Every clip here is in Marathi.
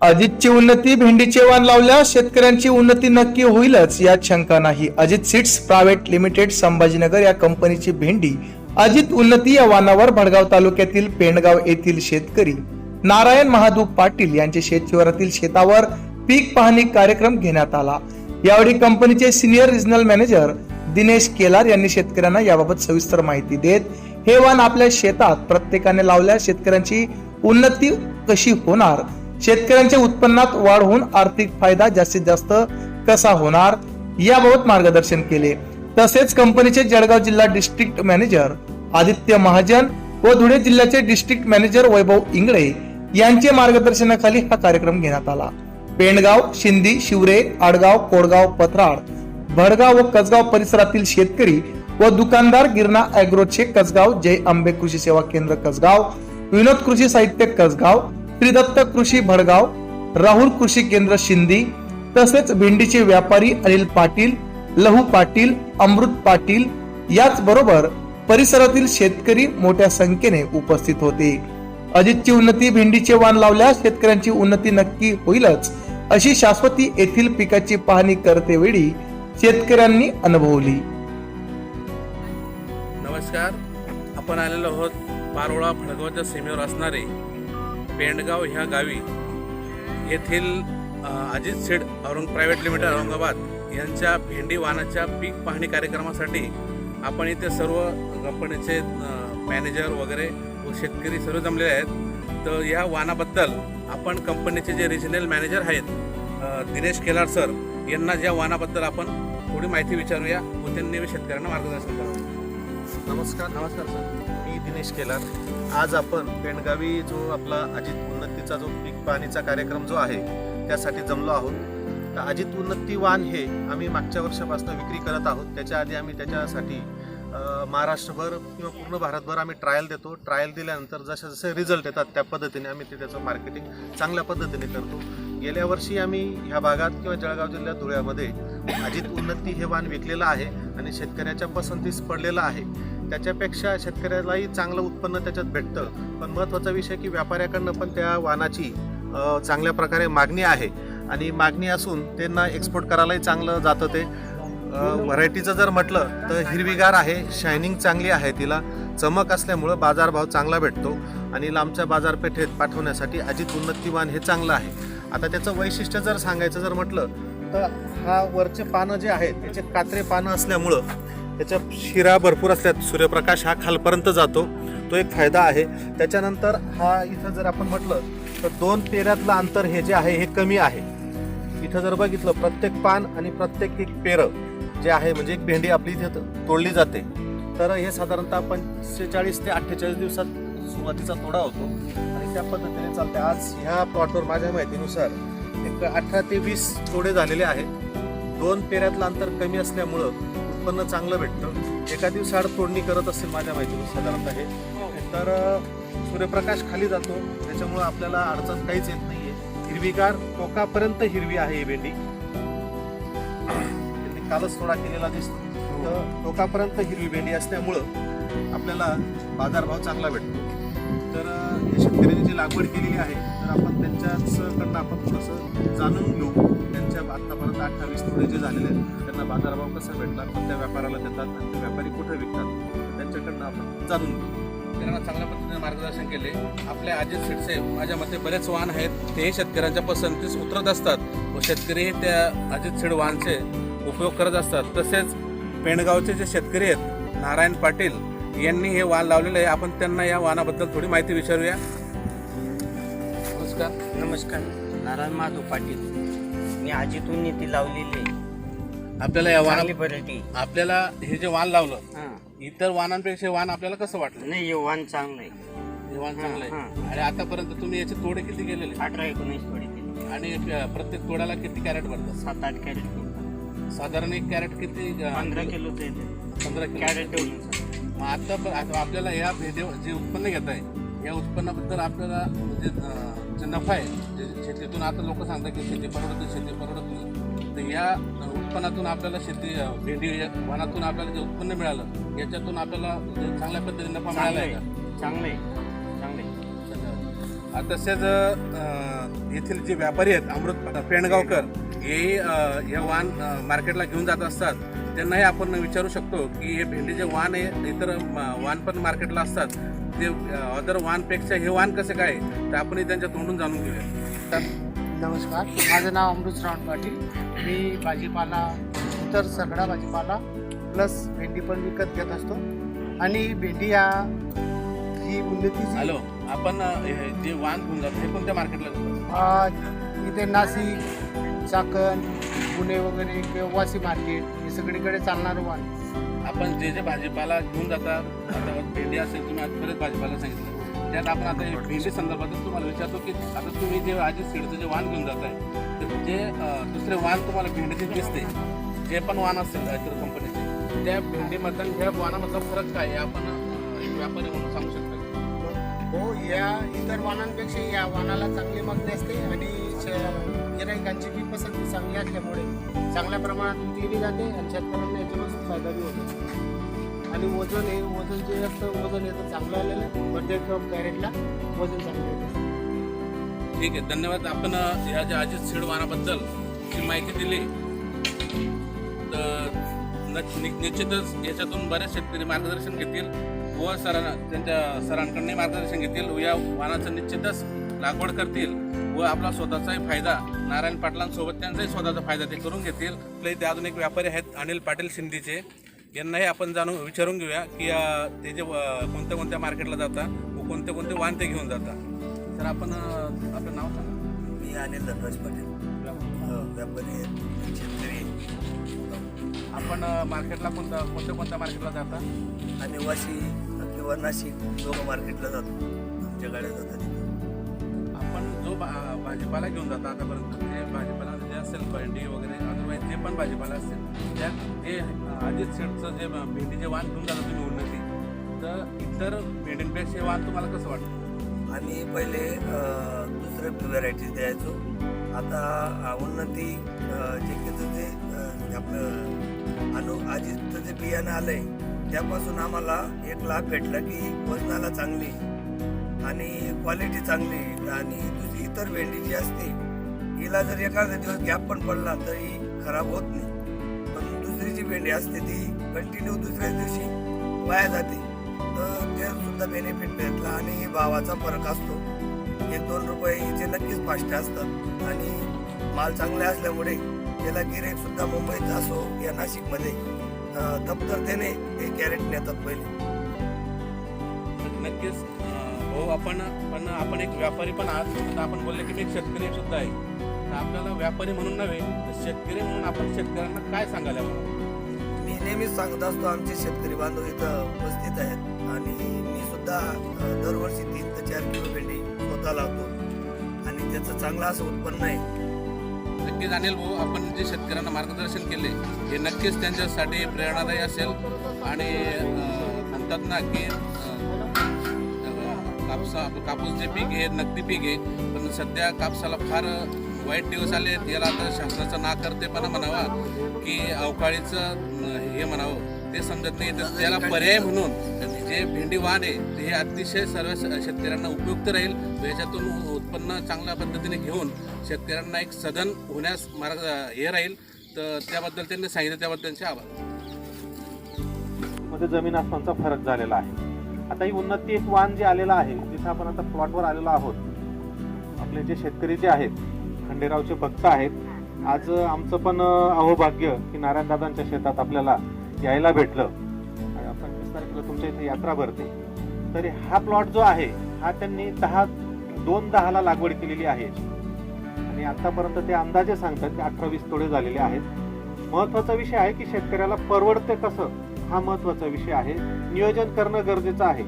अजितची उन्नती भेंडीचे वाण लावल्यास शेतकऱ्यांची उन्नती नक्की होईलच यात शंका नाही. Ajit seeds private limited Sambhajinagar या कंपनीची भेंडी अजित उन्नती या वाणावर भडगाव तालुक्यातील पेंडगाव येथील शेतकरी नारायण महादू पाटील यांचे शेतशिवारातील शेतावर पीक पाहणी कार्यक्रम घेण्यात आला. यावेळी कंपनीचे सिनियर रिजनल मॅनेजर दिनेश केलार यांनी शेतकऱ्यांना याबाबत सविस्तर माहिती देत हे वाण आपल्या शेतात प्रत्येकाने लावल्यास शेतकऱ्यांची उन्नती कशी होणार शेतकऱ्यांच्या उत्पन्नात वाढ होऊन आर्थिक फायदा जास्तीत जास्त कसा होणार याबाबत मार्गदर्शन केले. तसेच कंपनीचे जळगाव जिल्हा डिस्ट्रिक्ट मॅनेजर आदित्य महाजन व धुळे जिल्ह्याचे डिस्ट्रिक्ट मॅनेजर वैभव इंगळे यांचे मार्गदर्शनाखाली हा कार्यक्रम घेण्यात आला. पेंडगाव शिंदी शिवरे आडगाव कोडगाव पथराड भडगाव व कसगाव परिसरातील शेतकरी व दुकानदार गिरणा अॅग्रोचे कसगाव जय आंबे कृषी सेवा केंद्र कसगाव विनोद कृषी साहित्य कसगाव त्रिदत्त कृषी भडगाव राहुल कृषी केंद्र शिंदी तसेच भेंडीचे व्यापारी अनिल पाटील लहू पाटील अमृत पाटील याचबरोबर परिसरातील शेतकरी मोठ्या संख्येने उपस्थित होते. अजितची उन्नती भेंडीचे वाण लावल्यास शेतकऱ्यांची उन्नती नक्की होईलच अशी शाश्वती येथील पिकाची पाहणी करतेवेळी शेतकऱ्यांनी अनुभवली. नमस्कार आपण आलेलो आहोत पारोळा फडगावच्या सीमेवर असणारे पेंडगाव ह्या गावी येथील अजित शेड औरंग प्रायव्हेट लिमिटेड औरंगाबाद यांच्या भेंडी वाहनाच्या पीक पाहणी कार्यक्रमासाठी आपण इथे सर्व कंपनीचे मॅनेजर वगैरे व शेतकरी सर्व जमलेले आहेत. तर या वाहनाबद्दल आपण कंपनीचे जे रिजनल मॅनेजर आहेत दिनेश केलार सर यांना ज्या वाहनाबद्दल आपण थोडी माहिती विचारूया व त्यांनी शेतकऱ्यांना मार्गदर्शन करावं. नमस्कार. नमस्कार सर. मी दिनेश केलार. आज आपण पेंडगावी जो आपला अजित उन्नतीचा जो पीक पाहणीचा कार्यक्रम जो आहे त्यासाठी जमलो आहोत. तर अजित उन्नती वाण हे आम्ही मागच्या वर्षापासून विक्री करत आहोत. त्याच्या आधी आम्ही त्याच्यासाठी महाराष्ट्रभर किंवा पूर्ण भारतभर आम्ही ट्रायल देतो. ट्रायल दिल्यानंतर जसे जसे रिझल्ट येतात त्या पद्धतीने आम्ही ते त्याचं मार्केटिंग चांगल्या पद्धतीने करतो. गेल्या वर्षी आम्ही ह्या भागात किंवा जळगाव जिल्ह्यात धुळ्यामध्ये अजित उन्नती हे वाण विकलेलं आहे आणि शेतकऱ्याच्या पसंतीस पडलेलं आहे. त्याच्यापेक्षा शेतकऱ्यालाही चांगलं उत्पन्न त्याच्यात भेटतं. पण महत्त्वाचा विषय की व्यापाऱ्याकडनं पण त्या वाहनाची चांगल्या प्रकारे मागणी आहे. आणि मागणी असून त्यांना एक्सपोर्ट करायलाही चांगलं जातं ते. व्हरायटीचं जर म्हटलं तर हिरवीगार आहे शायनिंग चांगली आहे तिला. चमक असल्यामुळं बाजारभाव चांगला भेटतो आणि लांबच्या बाजारपेठेत पाठवण्यासाठी अजित उन्नतीवान हे चांगलं आहे. आता त्याचं वैशिष्ट्य जर सांगायचं जर म्हटलं तर हा वरचे पानं जे आहेत त्याचे कात्रे पानं असल्यामुळं त्याच्या शिरा भरपूर असल्यात. सूर्यप्रकाश हा खालपर्यंत जातो. तो एक फायदा आहे. त्याच्यानंतर हा इथं जर आपण म्हटलं तर दोन पेऱ्यातलं अंतर हे जे आहे हे कमी आहे. इथं जर बघितलं प्रत्येक पान आणि प्रत्येक एक पेरं जे आहे म्हणजे एक भेंडी आपली इथे तोडली जाते. तर हे साधारणतः पंचेचाळीस ते अठ्ठेचाळीस दिवसात सुरुवातीचा तोडा होतो. आणि त्या पद्धतीने चालते आज ह्या प्लॉटवर माझ्या माहितीनुसार एक अठरा ते वीस तोडे झालेले आहेत. दोन पेऱ्यातलं अंतर कमी असल्यामुळं उत्पन्न चांगलं भेटतं. एका दिवसाआड तोडणी करत असेल माझ्या माहितीनुसार साधारणतः हे. तर सूर्यप्रकाश खाली जातो. त्याच्यामुळं आपल्याला अडचण काहीच येत नाही हिरवीगार टोकापर्यंत हिरवी आहे ही भेंडी. त्यांनी कालच थोडा केलेला दिसतो. तर टोकापर्यंत हिरवी भेंडी असल्यामुळं आपल्याला बाजारभाव चांगला भेटतो. तर या शेतकऱ्यांनी जी लागवड केलेली आहे तर आपण त्यांच्याचकडनं आपण थोडंसं जाणून घेऊ. त्यांच्या आत्तापर्यंत अठ्ठावीस तोडे जे झालेले आहेत त्यांना बाजारभाव कसा भेटला? कोणत्या व्यापाराला देतात आणि ते व्यापारी कुठे विकतात? त्यांच्याकडनं आपण जाणून घेऊ. त्यांना चांगल्या पद्धतीने मार्गदर्शन केले. आपले अजित शेटसे माझ्या मते बरेच वाहन आहेत. तेही शेतकऱ्यांच्या पसंतीस उतरत असतात व शेतकरीही त्या अजित शेड वाहनचे उपयोग करत असतात. तसेच पेणगावचे जे शेतकरी आहेत नारायण पाटील यांनी हे वाहन लावलेलं आहे. आपण त्यांना या वाहनाबद्दल थोडी माहिती विचारूया. नमस्कार. नमस्कार. नारायण माधव पाटील. मी अजितून नीती लावलेली. आपल्याला या चांगली वाहन आपल्याला हे जे वाहन लावलं हां. इतर वाहनांपेक्षा हे वाहन आपल्याला कसं वाटलं? नाही हे वाण चांगलं आहे. हे वाहन चांगलं. आहे. आणि आतापर्यंत तुम्ही याचे तोडे किती गेलेले अठरा एकोणीस पडते आणि अ, प्रत्येक तोड्याला किती कॅरेट भरतात? सात आठ कॅरेट साधारण एक कॅरेट किती अ, पंधरा किलोचं येते पंधरा किलो. कॅरेट ठेवून मग आता आपल्याला या भेदे जे उत्पन्न घेत आहे या उत्पन्नाबद्दल आपल्याला म्हणजे अ, जे नफा आहे जे शेतीतून आता लोक सांगतात की शेती परवडत नाही, शेती परवडत नाही तर या उत्पन्नातून आपल्याला शेती भेंडी वनातून आपल्याला जे उत्पन्न मिळालं याच्यातून आपल्याला चांगल्या पद्धतीने नफा मिळाला चांगलं आहे का? चांगलं चांगलं तसेच येथील जे व्यापारी आहेत अमृत पेणगावकर हे हे वाहन अ, मार्केटला घेऊन जात असतात. त्यांनाही आपण विचारू शकतो की हे भेंडीचे वाहन आहे इतर वाहन पण मार्केटला असतात. ते अदर वाहनपेक्षा हे वाहन कसे काय तर आपणही त्यांच्या तोंडून जाणून घेऊया. नमस्कार. माझं नाव अमृत श्रावण पाटील. मी भाजीपाला इतर सगळा भाजीपाला प्लस भेंडी पण विकत घेत असतो. आणि भेंडी या ही उन्नतीची हॅलो आपण अ, हे जे वाहन घेऊन जातो हे कोणत्या मार्केटला जातो आ, इथे नाशिक चाकण पुणे वगैरे किंवा वासी मार्केट हे सगळीकडे चालणारं वाहन आपण जे जे भाजीपाला घेऊन जातात आता भेंडी असेल तुम्ही आज बरेच भाजीपाला सांगितलं. त्यात आपण आता हे भेंडी संदर्भातच तुम्हाला विचारतो की आता तुम्ही जे आज सीडचं जे वाहन घेऊन जात आहे तर जे दुसरे वाहन तुम्हाला भेंडीचे दिसते जे पण वाहन असतील इतर कंपनीचे त्या भेंडीमधला ह्या वाहनामधला फरक काय आपण एक व्यापारी म्हणून सांगू शकतो हो या इतर वाहनांपेक्षा या वाहनाला चांगली मागणी असते आणि श- गिराईकांची बी पसंती चांगली असल्यामुळे चांगल्या प्रमाणात विकली जाते आणि शेतकऱ्यांना याच्यापासून फायदा बी होतो. आणि वजन हे वजन जे असतं वजन येतं चांगलं आलेलं आहे. कॅरेटला वजन चांगलं येतं. ठीक आहे धन्यवाद. आपण ह्या ज्या अजित सीड वाहनाबद्दल जी माहिती दिली तर न- नि- निश्चितच याच्यातून बरेच शेतकरी मार्गदर्शन घेतील. व सरांना त्यांच्या सरांकडून मार्गदर्शन घेतील. व या वाहनाचं निश्चितच लागवड करतील व आपला स्वतःचाही फायदा नारायण पाटलांसोबत त्यांचाही स्वतःचा फायदा ते करून घेतील. आपले इथे अजून एक व्यापारी आहेत अनिल पाटील शिंदेचे. यांनाही आपण जाणून विचारून घेऊया की ते जे कोणत्या कोणत्या मार्केटला जातात व कोणते कोणते वाहन ते घेऊन जातात. तर आपण आपलं नाव सांगा. मी अनिल धनराज पाटील. व्यापारी. आहे, शेतकरी. आपण मार्केटला कोणत्या कोणत्या कोणत्या मार्केटला जाता? आणि वाशी किंवा नाशिक दोघं मार्केटला जातो. आमच्या गाड्या जातात. आपण जो भाजीपाला घेऊन जाता आतापर्यंत ते भाजीपाला जे असेल भेंडी वगैरे अदरवाईज जे पण भाजीपाला असेल. त्या जे आधीच अजित जे भेंडीचे वाण घेऊन जाता तुम्ही उन्नती तर इतर भेंडींपेक्षा वाण तुम्हाला कसं वाटतं? आम्ही पहिले दुसरे व्हरायटीज द्यायचो. आता उन्नती जे की ते आपलं अनु आजीचं जे बियाणं आलंय त्यापासून आम्हाला एक लाभ भेटला की वजनाला चांगली आणि क्वालिटी चांगली आणि दुसरी इतर भेंडी जी असते हिला जर एखादा दिवस गॅप पण पडला तरी खराब होत नाही. पण दुसरी जी भेंडी असते ती कंटिन्यू दुसऱ्याच दिवशी वाया जाते. तर सुद्धा बेनिफिट भेटला आणि भावाचा फरक असतो. एक दोन रुपये हिचे नक्कीच फास्ट असतात. आणि माल चांगले असल्यामुळे त्याला गिरेक सुद्धा मुंबईत असो या नाशिकमध्ये. अं, तप्तरतेने ते कॅरेट नेतात पहिले. नक्कीच. हो आपण पण आपण एक व्यापारी पण आहात. आपण बोलले की मी एक शेतकरी सुद्धा आहे. तर आपल्याला व्यापारी म्हणून नव्हे तर शेतकरी म्हणून आपण शेतकऱ्यांना काय सांगायला हवं? मी नेहमीच सांगत असतो आमचे शेतकरी बांधव इथं उपस्थित आहेत. आणि मी सुद्धा अं, दरवर्षी तीन ते चार किलो भेंडी स्वतः लावतो. आणि त्याचं चांगलं असं उत्पन्न आहे. नक्कीच अनिल भाऊ आपण जे शेतकऱ्यांना मार्गदर्शन केले हे नक्कीच त्यांच्यासाठी प्रेरणादायी असेल. आणि अं, म्हणतात ना की अं, कापसा कापूस जे पीक आहे नगदी पीक आहे. पण सध्या कापसाला फार वाईट दिवस आले याला आता शासनाचा पण म्हणावा की अवकाळीचं हे म्हणावं ते समजत नाही. तर त्याला पर्याय म्हणून जे भेंडी वाहन आहे ते हे अतिशय सर्व श- शेतकऱ्यांना उपयुक्त राहील. याच्यातून उत्पन्न चांगल्या पद्धतीने घेऊन शेतकऱ्यांना एक सदन होण्यास मार्ग हे राहील. तर त्याबद्दल त्यांनी सांगितलं त्याबद्दल त्यांचे आभार. मध्ये जमीन आसमानचा फरक झालेला आहे. आता ही उन्नती एक वाहन जे आलेलं आहे जिथं आपण आता प्लॉटवर आलेलो आहोत. आपले जे शेतकरी जे आहेत खंडेरावचे भक्त आहेत. आज आमचं पण अहोभाग्य की नारायणदादांच्या शेतात आपल्याला यायला भेटलं. आणि आपण तारखेला तुमच्या इथे यात्रा भरते. तरी हा प्लॉट जो आहे हा त्यांनी दहा दोन दहाला लागवड केलेली आहे. आणि आतापर्यंत ते अंदाजे सांगतात की अठरा वीस तोडे झालेले आहेत. महत्त्वाचा विषय आहे की शेतकऱ्याला परवडते कसं? हा महत्त्वाचा विषय आहे. नियोजन करणं गरजेचं आहे.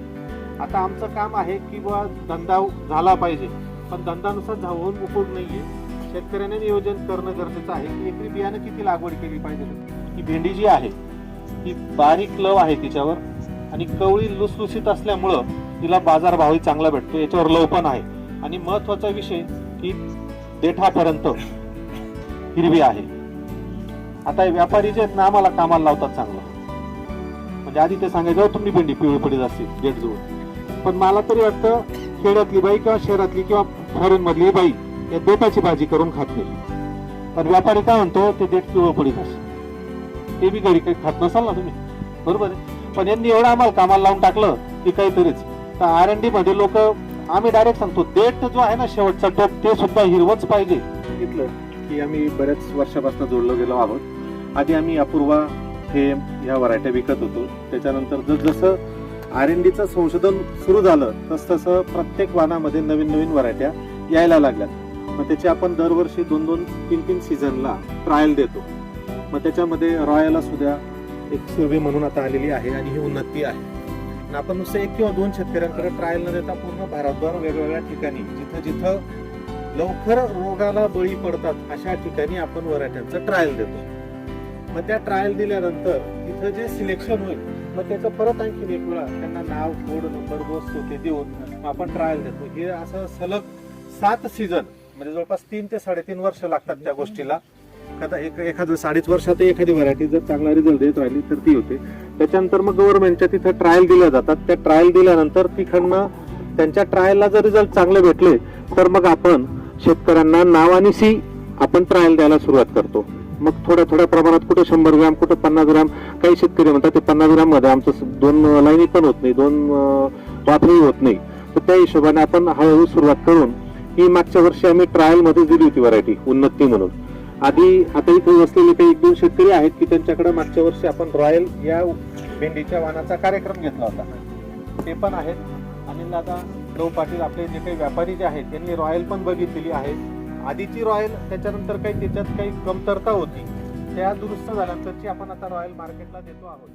आता आमचं काम आहे की बुवा धंदा झाला पाहिजे. पण धंदानुसार होऊन उपयोग नाहीये. शेतकऱ्याने नियोजन करणं गरजेचं आहे. की एकरी बियाणं किती लागवड केली पाहिजे? ही भेंडी जी आहे ही बारीक लव आहे तिच्यावर आणि कवळी लुसलुसीत असल्यामुळं तिला बाजारभावही चांगला भेटतो. याच्यावर लव पण आहे. आणि महत्त्वाचा विषय की देठापर्यंत हिरवी आहे. आता हे व्यापारी जे आहेत ना आम्हाला कामाला लावतात चांगलं. म्हणजे आधी ते सांगायचं तुम्ही भेंडी पिवळी पडीत असते गेट जवळ. पण मला तरी वाटतं खेड्यातली बाई किंवा शहरातली किंवा फॉरेन मधली बाई या देठाची भाजी करून खात नाही पण व्यापारी काय म्हणतो ते देठ पिवळ पडीत ते बी घरी काही खात नसाल ना तुम्ही बरोबर आहे पण यांनी एवढं आम्हाला कामाला लावून टाकलं की काहीतरीच तर आर एन डी मध्ये लोक आम्ही डायरेक्ट सांगतो देठ जो आहे ना शेवटचा टोप ते सुद्धा हिरवच पाहिजे सांगितलं की आम्ही बऱ्याच वर्षापासून जोडलो गेलो आहोत आधी आम्ही अपूर्वा फेम ह्या व्हरायट्या विकत होतो त्याच्यानंतर जसजसं आर एन डीचं संशोधन सुरू झालं तसतसं प्रत्येक वाणामध्ये नवीन नवीन व्हरायट्या यायला लागल्या मग त्याची आपण दरवर्षी दोन दोन तीन तीन सीझनला ट्रायल देतो. मग त्याच्यामध्ये रॉयल सुद्धा एक सुरभी म्हणून आता आलेली आहे आणि ही उन्नती आहे. आपण नुसतं एक किंवा दोन शेतकऱ्यांकडे ट्रायल न देता पूर्ण भारतभर वेगवेगळ्या ठिकाणी जिथं जिथं लवकर रोगाला बळी पडतात अशा ठिकाणी आपण व्हरायट्यांचं ट्रायल देतो. मग त्या ट्रायल दिल्यानंतर तिथं जे सिलेक्शन होईल मग त्याचं परत आणखी एक वेळा त्यांना नाव कोड नंबर वस्तू ते देऊन मग आपण ट्रायल देतो. हे असं सलग सात सीझन म्हणजे जवळपास तीन ते साडेतीन वर्ष लागतात त्या गोष्टीला. एखादा एक एखादं साडेच वर्षात एखादी व्हरायटी जर चांगला रिझल्ट देत राहिली तर ती होते. त्याच्यानंतर मग गव्हर्नमेंटच्या तिथं ट्रायल दिल्या जातात. त्या ट्रायल दिल्यानंतर तिकडनं त्यांच्या ट्रायलला जर रिझल्ट चांगले भेटले तर मग आपण शेतकऱ्यांना नाव आणि सी आपण ट्रायल द्यायला सुरुवात करतो. मग थोड्या थोड्या प्रमाणात कुठं शंभर ग्रॅम कुठं पन्नास ग्रॅम काही शेतकरी म्हणतात ते पन्नास ग्रॅममध्ये आमचं दोन लाईनी पण होत नाही दोन वाफही होत नाही. तर त्या हिशोबाने आपण हळूहळू सुरुवात करून ही मागच्या वर्षी आम्ही ट्रायलमध्ये दिली होती व्हरायटी उन्नती म्हणून. आधी आता इथे असलेले काही एक दोन शेतकरी आहेत की त्यांच्याकडे मागच्या वर्षी आपण रॉयल या भेंडीच्या वाणाचा कार्यक्रम घेतला होता. ते पण आहेत. आणि दादा गौ पाटील आपले जे काही व्यापारी जे आहेत त्यांनी रॉयल पण बघितलेली आहे. आधीची रॉयल त्याच्यानंतर काही त्याच्यात काही कमतरता होती. त्या दुरुस्त झाल्यानंतरची आपण आता रॉयल मार्केटला देतो आहोत.